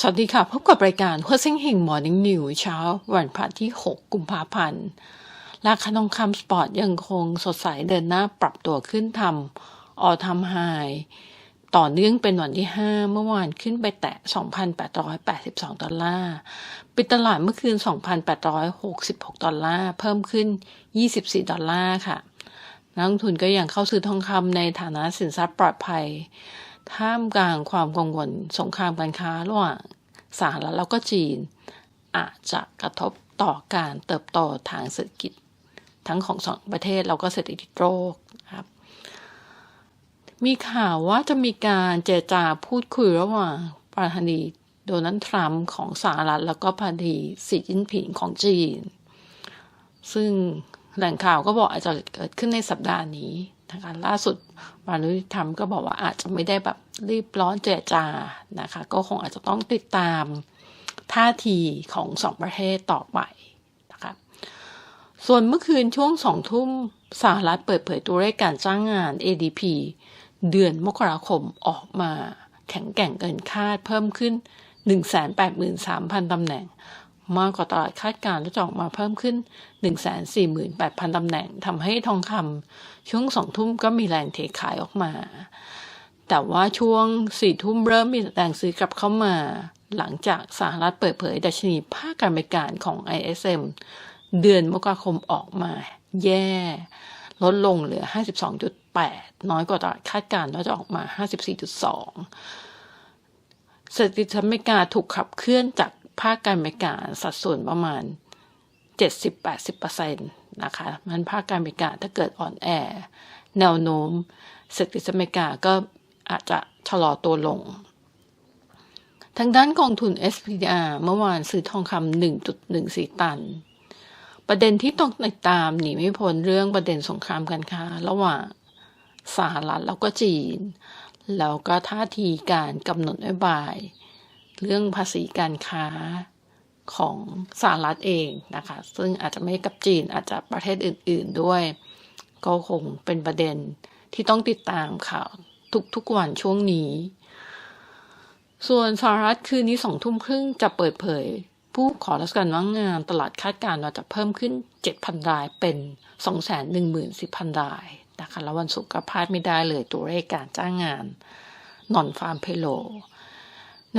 สวัสดีค่ะ พบกับรายการหัวเซ็งเฮงมอร์นิ่งนิวเช้า วันพระที่ 6 กุมภาพันธ์ ราคาทองคำสปอร์ตยังคงสดใสเดินหน้าปรับตัวขึ้นทำออทำไฮต่อเนื่องเป็นวันที่ 5 เมื่อวานขึ้นไปแตะ 2,882 ดอลลาร์ปิดตลาดเมื่อคืน 2,866 ดอลลาร์เพิ่มขึ้น 24 ดอลลาร์ค่ะ นักลงทุนก็ยังเข้าซื้อทองคำในฐานะสินทรัพย์ปลอดภัย ท่ามกลางความกังวลสงครามการค้าระหว่างสหรัฐแล้วก็จีน อาจจะกระทบต่อการเติบโตทางเศรษฐกิจ ทั้งของสองประเทศแล้วก็เศรษฐกิจโลกครับมีข่าวว่าจะมีการเจรจาพูดคุยระหว่างประธานาธิบดีโดนัลด์ทรัมป์ของสหรัฐแล้วก็ประธานาธิสีจิ้นผิงของจีน ซึ่งแหล่งข่าวก็บอกอาจจะเกิดขึ้นในสัปดาห์นี้ นะคะล่าสุดมานุยธรรมก็บอกว่าอาจจะไม่ได้แบบรีบร้อนเจรจานะคะ ก็คงอาจจะต้องติดตามท่าทีของสองประเทศต่อไปนะคะส่วนเมื่อคืนช่วงสองทุ่มสหรัฐเปิดเผยตัวเลขการจ้างงาน ADP เดือนมกราคมออกมาแข็งแกร่งเกินคาดเพิ่มขึ้น 183,000 ตำแหน่ง มากกว่าตลาดคาดการณ์และจะออกมาเพิ่มขึ้น 148,000ตำแหน่งทำให้ทองคำช่วงสองทุ่มก็มีแรงเทขายออกมา แต่ว่าช่วงสี่ทุ่มเริ่มมีแรงซื้อกลับเข้ามา หลังจากสหรัฐเปิดเผยดัชนีภาคการบริการของ ISM เดือนมกราคมออกมา แย่ ลดลงเหลือ 52.8 น้อยกว่าตลาดคาดการณ์ว่าจะออกมา 54.2เศรษฐกิจอเมริกาถูกขับเคลื่อนจาก ภาคการบริการสัดส่วนประมาณ 70-80%นะคะ มันภาคการบริการถ้าเกิดอ่อนแอ แนวโน้มเศรษฐกิจอเมริกาก็อาจจะชะลอตัวลง ทางด้านกองทุน SPDR เมื่อวานซื้อทองคำ1.14 ตัน ประเด็นที่ต้องติดตามหนีไม่พ้นเรื่องประเด็นสงครามการค้า ระหว่างสหรัฐแล้วก็จีน แล้วก็ท่าทีการกำหนดนโยบาย เรื่องภาษีการค้าของสหรัฐเองนะคะ ซึ่งอาจจะไม่กับจีนอาจจะประเทศอื่น ๆด้วย ก็คงเป็นประเด็นที่ต้องติดตามข่าวทุกๆวันช่วงนี้ ส่วนสหรัฐคืนนี้สองทุ่มครึ่งจะเปิดเผย ผู้ขอรับการว่างงานตลาดคาดการณ์ว่าจะเพิ่มขึ้น 7,000 รายเป็น 214,000 รายนะคะแล้ววันศุกร์ก็พลาดไม่ได้เลยตัวเลขการจ้างงานนอนฟาร์มเพโล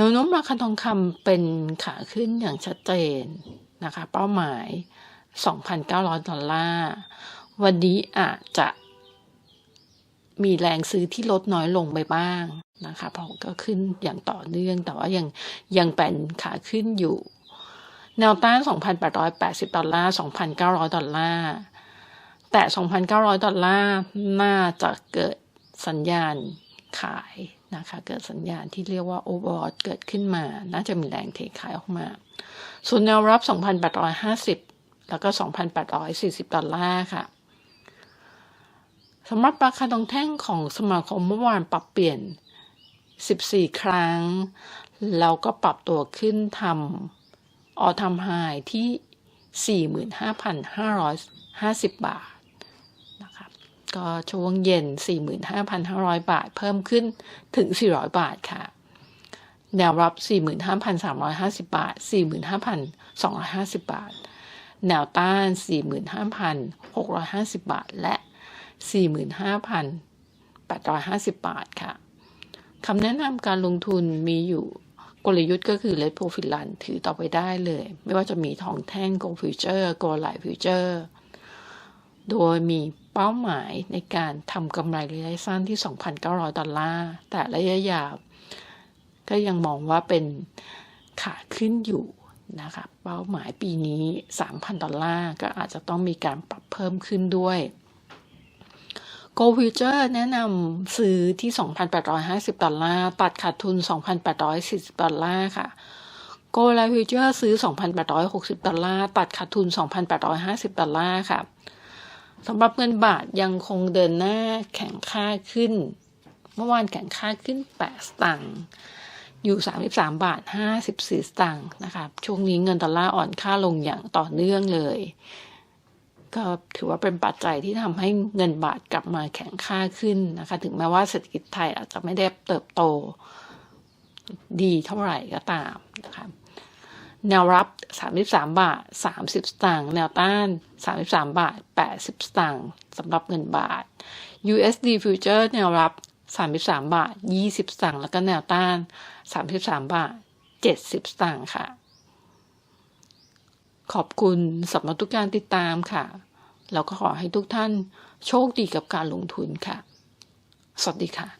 แนวโน้มราคาทองคำเป็นขาขึ้นอย่างชัดเจนนะคะ เป้าหมาย 2,900 ดอลลาร์ วันนี้อาจจะมีแรงซื้อที่ลดน้อยลงไปบ้างนะคะ เพราะก็ขึ้นอย่างต่อเนื่อง แต่ว่ายังยังเป็นขาขึ้นอยู่ แนวต้าน 2,880 ดอลลาร์ 2,900 ดอลลาร์ แต่ 2,900 ดอลลาร์ น่าจะเกิดสัญญาณ ขายนะคะ เกิดสัญญาณที่เรียกว่าโอเวอร์เกิดขึ้นมา น่าจะมีแรงเทขายออกมา ส่วนแนวรับ 2,850 แล้วก็ 2,840 ดอลลาร์ค่ะสำหรับราคาทองแท่งของสมาคมเมื่อวานปรับเปลี่ยน 14 ครั้ง แล้วก็ปรับตัวขึ้นทำออทำไฮที่ 45,550 บาทนะครับ ก็ช่วงเย็น 45,500 บาท เพิ่มขึ้นถึง 400 บาทค่ะ แนวรับ 45,350 บาท 45,250 บาท แนวต้าน 45,650 บาท และ 45,850 บาทค่ะคำแนะนำการลงทุนมีอยู่กลยุทธ์ก็คือ Let Profit Run ถือต่อไปได้เลย ไม่ว่าจะมีทองแท่ง Gold Future Gold Light Future โดยมี เป้าหมายในการทำกำไรระยะสั้นที่ 2,900 ดอลลาร์ แต่ระยะยาวก็ยังมองว่าเป็นขาขึ้นอยู่นะคะเป้าหมายปีนี้ 3,000 ดอลลาร์ ก็อาจจะต้องมีการปรับเพิ่มขึ้นด้วย Go Future แนะนำซื้อที่ 2,850 ดอลลาร์ ตัดขาดทุน 2,840 ดอลลาร์ค่ะ Go Life Future ซื้อ 2,860 ดอลลาร์ ตัดขาดทุน 2,850 ดอลลาร์ค่ะ สำหรับเงินบาทยังคงเดินหน้าแข็งค่าขึ้น เมื่อวานแข็งค่าขึ้น 8 สตางค์อยู่ 33 บาท 54 สตางค์นะคะช่วงนี้เงินดอลลาร์อ่อนค่าลงอย่างต่อเนื่องเลย ก็ถือว่าเป็นปัจจัยที่ทำให้เงินบาทกลับมาแข็งค่าขึ้นนะคะ ถึงแม้ว่าเศรษฐกิจไทยอาจจะไม่ได้เติบโตดีเท่าไหร่ก็ตามนะคะ แนวรับ 33 บาท 30 สตางค์ แนวต้าน 33 บาท 80 สตางค์สำหรับเงินบาท USD Future แนวรับ 33 บาท 20 สตางค์แล้วก็แนวต้าน 33 บาท 70 สตางค์ค่ะ ขอบคุณสำหรับทุกการติดตามค่ะ แล้วก็ขอให้ทุกท่านโชคดีกับการลงทุนค่ะ สวัสดีค่ะ